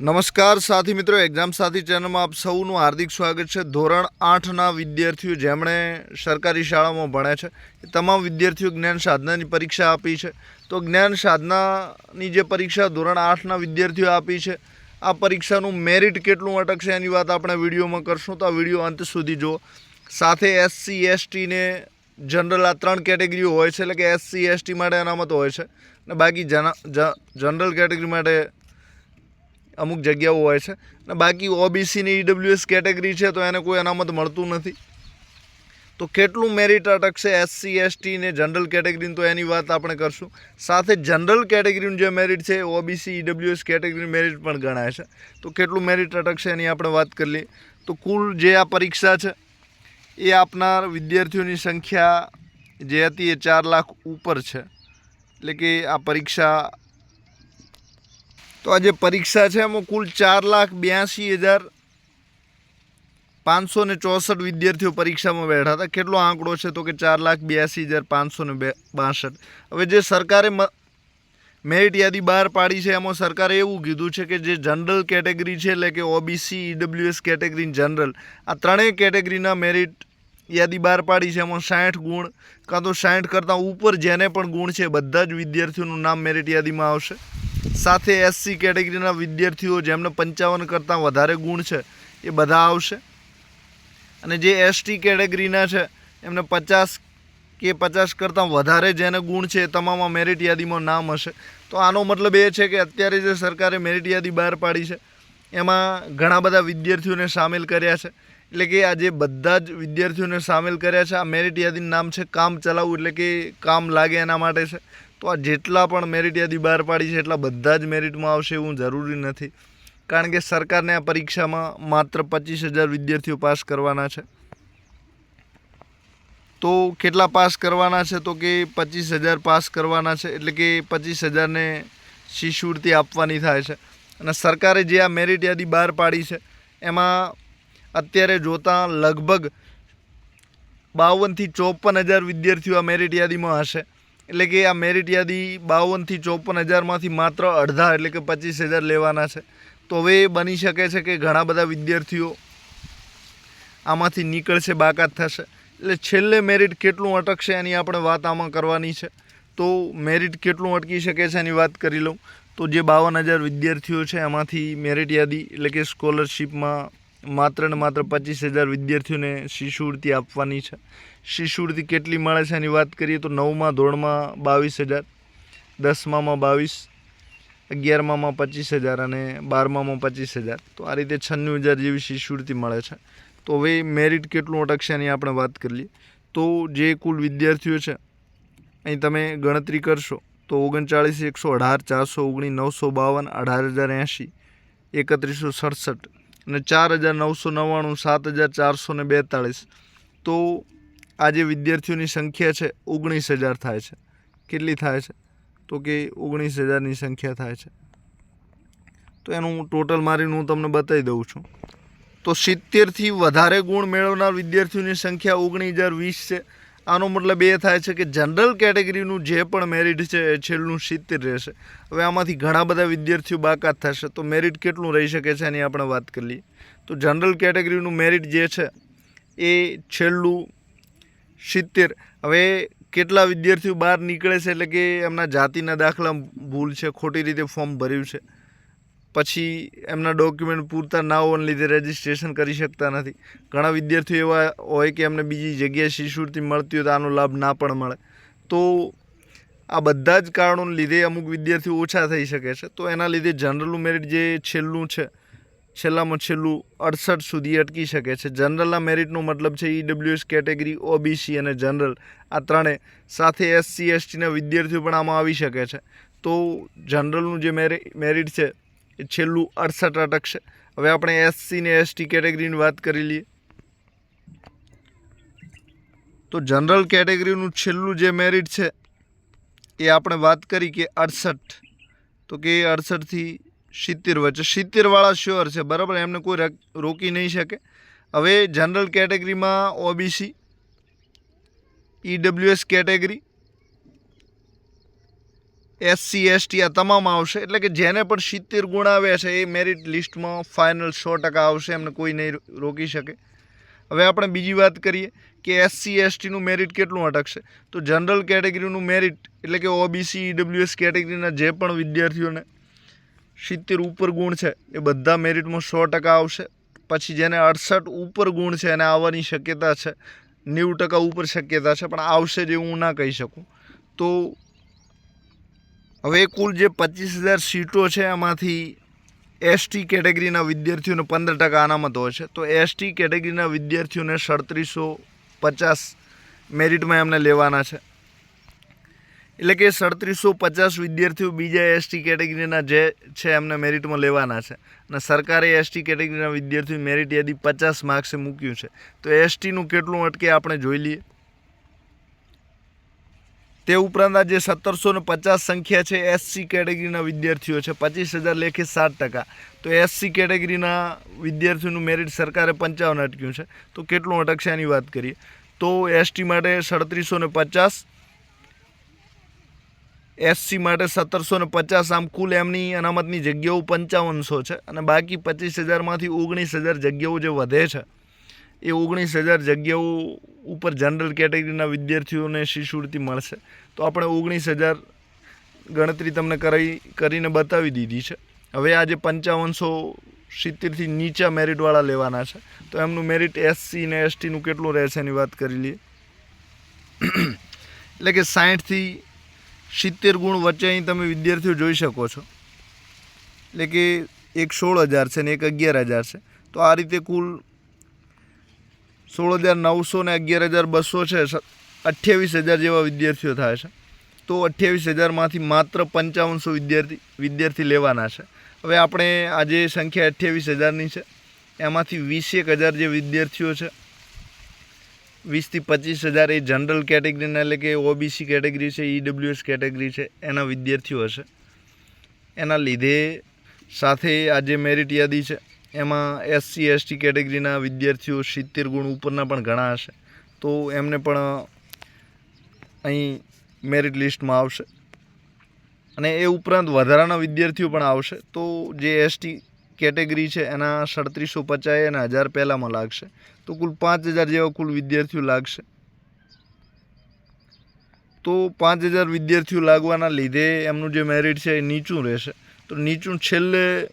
નમસ્કાર સાથી મિત્રો એક્ઝામ સાથી ચેનલમાં આપ સૌનું હાર્દિક સ્વાગત છે. ધોરણ આઠના વિદ્યાર્થીઓ જેમણે સરકારી શાળામાં ભણ્યા છે, એ તમામ વિદ્યાર્થીઓ જ્ઞાન સાધનાની પરીક્ષા આપી છે. તો જ્ઞાન સાધનાની જે પરીક્ષા ધોરણ આઠના વિદ્યાર્થીઓ આપી છે, આ પરીક્ષાનું મેરિટ કેટલું અટકશે એની વાત આપણે વિડીયોમાં કરશું. તો આ વીડિયો અંત સુધી જુઓ. સાથે એસસી એસટીને જનરલ આ ત્રણ કેટેગરીઓ હોય છે, એટલે કે એસસી એસટી માટે અનામત હોય છે. અને બાકી જના- જનરલ કેટેગરી માટે અમુક જગ્યાઓ હોય છે. અને બાકી ઓબીસીની ઈડબ્લ્યુએસ કેટેગરી છે તો એને કોઈ અનામત મળતું નથી. તો કેટલું મેરિટ અટકશે એસસી એસટી ને જનરલ કેટેગરીનું તો એની વાત આપણે કરશું. સાથે જનરલ કેટેગરીનું જે મેરિટ છે ઓબીસી ઈડબ્લ્યુએસ કેટેગરીનું મેરિટ પણ ગણાય છે. તો કેટલું મેરિટ અટકશે એની આપણે વાત કરી લઈએ. તો કુલ જે આ પરીક્ષા છે, એ આપનાર વિદ્યાર્થીઓની સંખ્યા જે હતી એ ચાર લાખ ઉપર છે. એટલે કે આ પરીક્ષા તો આ જે પરીક્ષા છે એમાં કુલ ચાર લાખ બ્યાસી હજાર પાંચસો ને ચોસઠ વિદ્યાર્થીઓ પરીક્ષામાં બેઠા હતા. કેટલો આંકડો છે તો કે ચાર લાખ બ્યાસી હજાર પાંચસો ને બે બાસઠ. હવે જે સરકારે મેરિટ યાદી બહાર પાડી છે, એમાં સરકારે એવું કીધું છે કે જે જનરલ કેટેગરી છે એટલે કે ઓબીસી, ઈડબ્લ્યુએસ કેટેગરી જનરલ, આ ત્રણેય કેટેગરીના મેરિટ યાદી બહાર પાડી છે. એમાં સાઠ ગુણ, કાં તો સાઠ કરતાં ઉપર જેને પણ ગુણ છે, બધા જ વિદ્યાર્થીઓનું નામ મેરિટ યાદીમાં આવશે. સાથે એસસી કેટેગરીના વિદ્યાર્થીઓ જેમને પંચાવન કરતાં વધારે ગુણ છે, એ બધા આવશે. અને જે એસટી કેટેગરીના છે, એમને પચાસ કે પચાસ કરતાં વધારે જેને ગુણ છે, એ તમામ મેરિટ યાદીમાં નામ હશે. તો આનો મતલબ એ છે કે અત્યારે જે સરકારે મેરિટ યાદી બહાર પાડી છે, એમાં ઘણા બધા વિદ્યાર્થીઓને સામેલ કર્યા છે. એટલે કે આજે બધા જ વિદ્યાર્થીઓને સામેલ કર્યા છે, આ મેરિટ યાદીનું નામ છે, કામ ચલાવવું એટલે કે કામ લાગે એના માટે છે. તો આ જેટલા પણ મેરિટ યાદી બહાર પાડી છે, એટલા બધા જ મેરિટમાં આવશે એવું જરૂરી નથી. કારણ કે સરકારને આ પરીક્ષામાં માત્ર પચીસ હજાર વિદ્યાર્થીઓ પાસ કરવાના છે. તો કેટલા પાસ કરવાના છે? તો કે પચીસ હજાર પાસ કરવાના છે, એટલે કે પચીસ હજારને શિષ્યવૃત્તિ આપવાની થાય છે. અને સરકારે જે આ મેરિટ યાદી બહાર પાડી છે, એમાં અત્યારે જોતાં લગભગ બાવનથી ચોપન હજાર વિદ્યાર્થીઓ આ મેરિટ યાદીમાં હશે. એટલે કે આ મેરિટ યાદી બાવનથી ચોપન હજારમાંથી માત્ર અડધા એટલે કે પચીસ હજાર લેવાના છે. તો હવે એ બની શકે છે કે ઘણા બધા વિદ્યાર્થીઓ આમાંથી નીકળશે, બાકાત થશે. એટલે છેલ્લે મેરિટ કેટલું અટકશે એની આપણે વાત આમાં કરવાની છે. તો મેરિટ કેટલું અટકી શકે છે એની વાત કરી લઉં. તો જે બાવન હજાર વિદ્યાર્થીઓ છે એમાંથી મેરિટ યાદી એટલે કે સ્કોલરશિપમાં માત્ર ને માત્ર પચીસ હજાર વિદ્યાર્થીઓને શિષ્યવૃત્તિ આપવાની છે. શિષ્યવૃત્તિ કેટલી મળે છે એની વાત કરીએ તો નવમા ધોરણમાં બાવીસ હજાર, દસમામાં બાવીસ, અગિયારમામાં પચીસ હજાર અને બારમામાં પચીસ હજાર. તો આ રીતે છન્નું હજાર જેવી શિષ્યવૃત્તિ મળે છે. તો હવે મેરિટ કેટલું અટકશે એની આપણે વાત કરી લઈએ. તો જે કુલ વિદ્યાર્થીઓ છે, અહીં તમે ગણતરી કરશો, તો ઓગણચાળીસ, એકસો અઢાર, ચારસો ઓગણીસ, નવસો બાવન, અઢાર હજાર એંશી, એકત્રીસો સડસઠ અને ચાર હજાર નવસો નવ્વાણું, સાત હજાર ચારસો ને બેતાળીસ. તો આ જે વિદ્યાર્થીઓની સંખ્યા છે, ઓગણીસ હજાર થાય છે. કેટલી થાય છે? તો કે ઓગણીસ હજારની સંખ્યા થાય છે. તો એનું ટોટલ મારીને હું તમને બતાવી દઉં છું. તો સિત્તેરથી વધારે ગુણ મેળવનાર વિદ્યાર્થીઓની સંખ્યા ઓગણીસ હજાર વીસ છે. આનો મતલબ એ થાય છે કે જનરલ કેટેગરીનું જે પણ મેરિટ છે એ છેલ્લું સિત્તેર રહેશે. હવે આમાંથી ઘણા બધા વિદ્યાર્થીઓ બાકાત થશે. તો મેરિટ કેટલું રહી શકે છે એની આપણે વાત કરી લઈએ. તો જનરલ કેટેગરીનું મેરિટ જે છે એ છેલ્લું સિત્તેર. હવે કેટલા વિદ્યાર્થીઓ બહાર નીકળે છે એટલે કે એમના જાતિના દાખલા ભૂલ છે, ખોટી રીતે ફોર્મ ભર્યું છે. પછી એમના ડોક્યુમેન્ટ પૂરતા ના હોવાને લીધે રજિસ્ટ્રેશન કરી શકતા નથી. ઘણા વિદ્યાર્થીઓ એવા હોય કે એમને બીજી જગ્યાએ શિષ્યવૃત્તિ મળતી હોય તો આનો લાભ ના પણ મળે. તો આ બધા જ કારણોને લીધે અમુક વિદ્યાર્થીઓ ઓછા થઈ શકે છે. તો એના લીધે જનરલનું મેરિટ જે છેલ્લું છે, છેલ્લામાં છેલ્લું અડસઠ સુધી અટકી શકે છે. જનરલના મેરિટનો મતલબ છે ઈડબ્લ્યુએસ કેટેગરી ઓબીસી અને જનરલ આ ત્રણે સાથે એસસી એસટીના વિદ્યાર્થીઓ પણ આમાં આવી શકે છે. તો જનરલનું જે મેરિ મેરિટ છે એ છેલ્લું અડસઠ અટકશે હવે આપણે એસસી ને એસટી કેટેગરીની વાત કરી લઈએ. તો જનરલ કેટેગરીનું છેલ્લું જે મેરિટ છે, એ આપણે વાત કરી કે અડસઠ. તો કે અડસઠથી સિત્તેર વચ્ચે. સિત્તેરવાળા શ્યોર છે, બરાબર? એમને કોઈ રક- નહીં શકે. હવે જનરલ કેટેગરીમાં OBC EWS category SC ST આ તમામ આવશે. એટલે કે જેને પણ સિત્તેર ગુણ આવ્યા છે, એ મેરિટ લિસ્ટમાં ફાઇનલ સો ટકા આવશે, એમને કોઈ નહીં રોકી શકે. હવે આપણે બીજી વાત કરીએ કે એસસી એસટીનું મેરિટ કેટલું અટકશે? તો જનરલ કેટેગરીનું મેરિટ એટલે કે ઓબીસી ઈડબ્લ્યુએસ કેટેગરીના જે પણ વિદ્યાર્થીઓને સિત્તેર ઉપર ગુણ છે, એ બધા મેરિટમાં સો ટકા આવશે. પછી જેને અડસઠ ઉપર ગુણ છે, એને આવવાની શક્યતા છે, નેવું ટકા ઉપર શક્યતા છે, પણ આવશે જે હું ના કહી શકું. તો હવે કુલ જે પચીસ હજાર સીટો છે એમાંથી એસટી કેટેગરીના વિદ્યાર્થીઓને પંદર ટકા અનામત હોય છે. તો એસટી કેટેગરીના વિદ્યાર્થીઓને સડત્રીસો પચાસ મેરિટમાં એમને લેવાના છે. એટલે કે સડત્રીસો પચાસ વિદ્યાર્થીઓ બીજા એસટી કેટેગરીના જે છે એમને મેરિટમાં લેવાના છે. અને સરકારે એસટી કેટેગરીના વિદ્યાર્થીઓ મેરિટ યાદી પચાસ માર્ક્સે મૂક્યું છે. તો એસટીનું કેટલું અટકે આપણે જોઈ લઈએ. તે ઉપરાંત આ જે સત્તરસો ને પચાસ સંખ્યા છે એસસી કેટેગરીના વિદ્યાર્થીઓ છે. પચીસ હજાર લેખે સાત ટકા. તો એસસી કેટેગરીના વિદ્યાર્થીઓનું મેરિટ સરકારે પંચાવન અટક્યું છે. તો કેટલું અટકશે એની વાત કરીએ? તો એસટી માટે સડત્રીસો ને પચાસ એસસી માટે સત્તરસો ને પચાસ, આમ કુલ એમની અનામતની જગ્યાઓ પંચાવનસો છે. અને બાકી પચીસ હજારમાંથી ઓગણીસ હજાર જગ્યાઓ જે વધે છે એ ઓગણીસ હજાર જગ્યાઓ ઉપર જનરલ કેટેગરીના વિદ્યાર્થીઓને શિષ્યવૃત્તિ મળશે. તો આપણે ઓગણીસ હજાર ગણતરી તમને કરાવી કરીને બતાવી દીધી છે. હવે આજે પંચાવનસો સિત્તેરથી નીચા મેરિટવાળા લેવાના છે. તો એમનું મેરિટ એસસી ને એસટીનું કેટલું રહેશે એની વાત કરી લઈએ. એટલે કે સાઠથી સિત્તેર ગુણ વચ્ચે અહીં તમે વિદ્યાર્થીઓ જોઈ શકો છો. એટલે કે એક સોળ હજાર છે ને એક અગિયાર હજાર છે. તો આ રીતે કુલ સોળ હજાર નવસો ને અગિયાર હજાર બસો છે અઠ્યાવીસ હજાર જેવા વિદ્યાર્થીઓ થાય છે. તો અઠ્યાવીસ હજારમાંથી માત્ર પંચાવનસો વિદ્યાર્થી વિદ્યાર્થી લેવાના છે. હવે આપણે આજે સંખ્યા અઠ્યાવીસ હજારની છે. એમાંથી વીસેક હજાર જે વિદ્યાર્થીઓ છે, વીસથી પચીસ હજાર એ જનરલ કેટેગરીના એટલે કે ઓબીસી કેટેગરી છે ઈડબ્લ્યુએસ કેટેગરી છે, એના વિદ્યાર્થીઓ હશે. એના લીધે સાથે આ જે મેરિટ યાદી છે. એમાં એસસી એસટી કેટેગરીના વિદ્યાર્થીઓ સિત્તેર ગુણ ઉપરના પણ ઘણા હશે. તો એમને પણ અહીં મેરિટ લિસ્ટમાં આવશે. અને એ ઉપરાંત વધારાના વિદ્યાર્થીઓ પણ આવશે. તો જે એસટી કેટેગરી છે, એના સડત્રીસો પચાસ અને હજાર પહેલાંમાં લાગશે. તો કુલ પાંચ હજાર જેવા કુલ વિદ્યાર્થીઓ લાગશે. તો પાંચ હજાર વિદ્યાર્થીઓ લાગવાના લીધે એમનું જે મેરિટ છે, એ નીચું રહેશે. તો નીચું છેલ્લે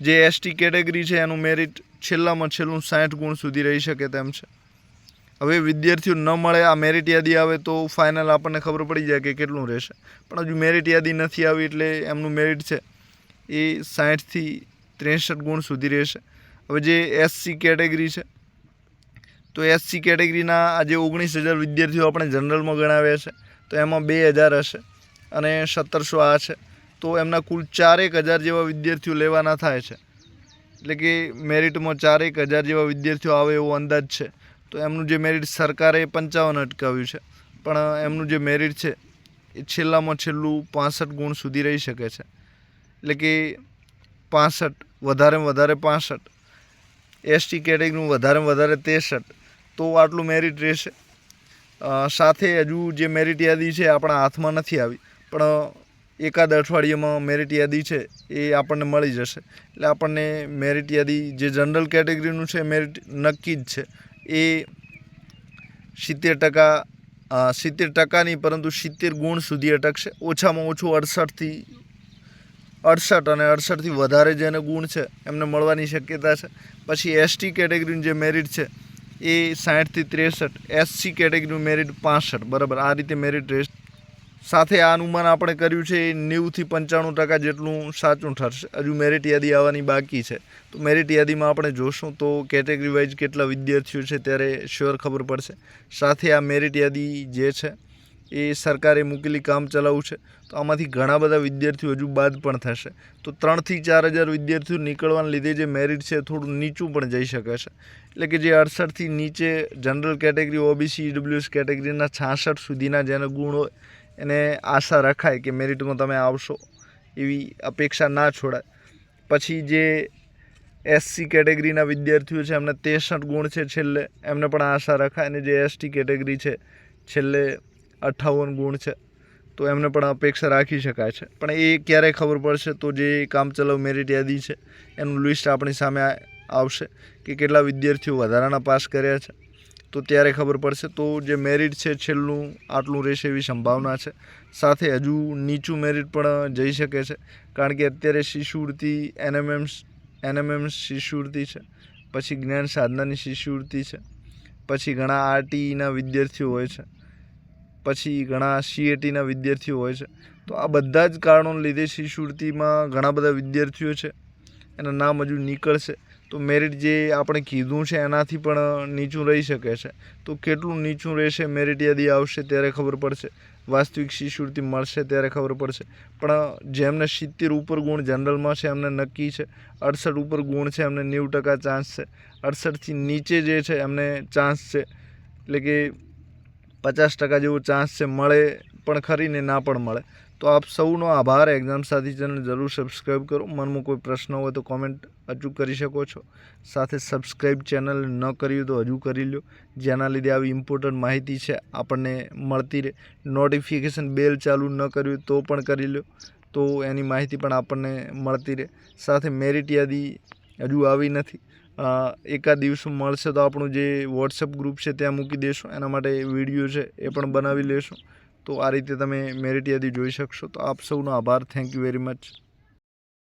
જે એસટી કેટેગરી છે, એનું મેરિટ છેલ્લામાં છેલ્લું સાઠ ગુણ સુધી રહી શકે તેમ છે. હવે વિદ્યાર્થીઓ ન મળે, આ મેરિટ યાદી આવે તો ફાઇનલ આપણને ખબર પડી જાય કે કેટલું રહેશે. પણ હજુ મેરિટ યાદી નથી આવી એટલે એમનું મેરિટ છે એ સાઠથી ત્રેસઠ ગુણ સુધી રહેશે. હવે જે એસસી કેટેગરી છે, તો એસસી કેટેગરીના આજે ઓગણીસ હજાર વિદ્યાર્થીઓ આપણે જનરલમાં ગણાવ્યા છે. તો એમાં બે હજાર હશે અને સત્તરસો આ છે. તો એમના કુલ ચારેક હજાર જેવા વિદ્યાર્થીઓ લેવાના થાય છે. એટલે કે મેરિટમાં ચારેક હજાર જેવા વિદ્યાર્થીઓ આવે એવો અંદાજ છે. તો એમનું જે મેરિટ સરકારે પંચાવન અટકાવ્યું છે. પણ એમનું જે મેરિટ છે, એ છેલ્લામાં છેલ્લું પાસઠ ગુણ સુધી રહી શકે છે. એટલે કે પાસઠ, વધારેમાં વધારે પાસઠ એસટી કેટેગરીનું વધારેમાં વધારે ત્રેસઠ, તો આટલું મેરિટ રહેશે. સાથે હજુ જે મેરિટ યાદી છે આપણા હાથમાં નથી આવી. પણ એકાદ અઠવાડિયામાં મેરિટ યાદી છે, એ આપણને મળી જશે. એટલે આપણને મેરિટ યાદી જે જનરલ કેટેગરીનું છે મેરિટ નક્કી જ છે. એ સિત્તેર ટકા સિત્તેર ટકા નહીં, પરંતુ સિત્તેર ગુણ સુધી અટકશે. ઓછામાં ઓછું અડસઠથી, અડસઠ અને અડસઠથી વધારે જેને ગુણ છે, એમને મળવાની શક્યતા છે. પછી એસટી કેટેગરીનું જે મેરિટ છે, એ સાઠથી ત્રેસઠ એસસી કેટેગરીનું મેરિટ પાસઠ. બરાબર, આ રીતે મેરિટ રેસ સાથે આ અનુમાન આપણે કર્યું છે એ નેવુંથી પંચાણું ટકા જેટલું સાચું ઠરશે. હજુ મેરિટ યાદી આવવાની બાકી છે. તો મેરિટ યાદીમાં આપણે જોશું તો કેટેગરી વાઇઝ કેટલા વિદ્યાર્થીઓ છે ત્યારે શ્યોર ખબર પડશે. સાથે આ મેરિટ યાદી જે છે એ સરકારે મૂકેલી કામ ચલાવવું છે. તો આમાંથી ઘણા બધા વિદ્યાર્થીઓ હજુ બાદ પણ થશે. તો ત્રણથી ચાર હજાર વિદ્યાર્થીઓ નીકળવાને લીધે જે મેરિટ છે થોડું નીચું પણ જઈ શકે છે. એટલે કે જે અડસઠથી નીચે જનરલ કેટેગરી ઓબીસી ડબલ્યુએસ કેટેગરીના છાસઠ સુધીના જેને ગુણ હોય એને આશા રખાય કે મેરિટમાં તમે આવશો એવી અપેક્ષા ના છોડાય. પછી જે એસસી કેટેગરીના વિદ્યાર્થીઓ છે, એમને ત્રેસઠ ગુણ છે છેલ્લે, એમને પણ આશા રખાય. અને જે એસટી કેટેગરી છે, છેલ્લે અઠ્ઠાવન ગુણ છે. તો એમને પણ અપેક્ષા રાખી શકાય છે. પણ એ ક્યારે ખબર પડશે તો જે કામચલાઉ મેરિટ યાદી છે, એનું લિસ્ટ આપણી સામે આવશે કે કેટલા વિદ્યાર્થીઓ વધારાના પાસ કર્યા છે. તો ત્યારે ખબર પડશે. તો જે મેરિટ છે છેલ્લું, આટલું રહેશે એવી સંભાવના છે. સાથે હજુ નીચું મેરિટ પણ જઈ શકે છે. કારણ કે અત્યારે શિષ્યવૃત્તિ એનએમએમ એનએમએમ શિષ્યવૃત્તિ છે. પછી જ્ઞાન સાધનાની શિષ્યવૃત્તિ છે. પછી ઘણા આરટીઈના વિદ્યાર્થીઓ હોય છે. પછી ઘણા સીએટીના વિદ્યાર્થીઓ હોય છે. તો આ બધા જ કારણોને લીધે શિષ્યવૃત્તિમાં ઘણા બધા વિદ્યાર્થીઓ છે. એના નામ હજુ નીકળશે. તો મેરિટ જે આપણે કીધું છે એનાથી પણ નીચું રહી શકે છે. તો કેટલું નીચું રહેશે મેરિટ યાદી આવશે ત્યારે ખબર પડશે. વાસ્તવિક શિષ્યવૃત્તિ મળશે ત્યારે ખબર પડશે. પણ જેમને સિત્તેર ઉપર ગુણ જનરલમાં છે, એમને નક્કી છે. અડસઠ ઉપર ગુણ છે, એમને નેવું ટકા ચાન્સ છે. અડસઠથી નીચે જે છે, એમને ચાન્સ છે. એટલે કે પચાસ ટકા જેવો ચાન્સ છે, મળે પણ ખરી ને ના પણ મળે. તો આપ સૌનો આભાર. એક્ઝામ સાથી ચેનલ જરૂર સબસ્ક્રાઈબ કરો. મનમાં કોઈ પ્રશ્ન હોય તો કોમેન્ટ અચૂક કરી શકો છો. સાથે સબસ્ક્રાઈબ ચેનલ ન કર્યું તો હજુ કરી લો જેના લીધે આવી ઇમ્પોર્ટન્ટ માહિતી છે, આપણને મળતી રહે. નોટિફિકેશન બેલ ચાલુ ન કર્યું તો પણ કરી લો તો એની માહિતી પણ આપણને મળતી રહે. સાથે મેરિટ યાદી હજુ આવી નથી. એકાદ દિવસ મળશે તો આપણું જે વોટ્સઅપ ગ્રુપ છે, ત્યાં મૂકી દેશું. એના માટે વીડિયો છે, એ પણ બનાવી લેશું. તો આ રીતે તમે મેરિટ યાદી જોઈ શકશો. તો આપ સૌનો આભાર. Thank you very much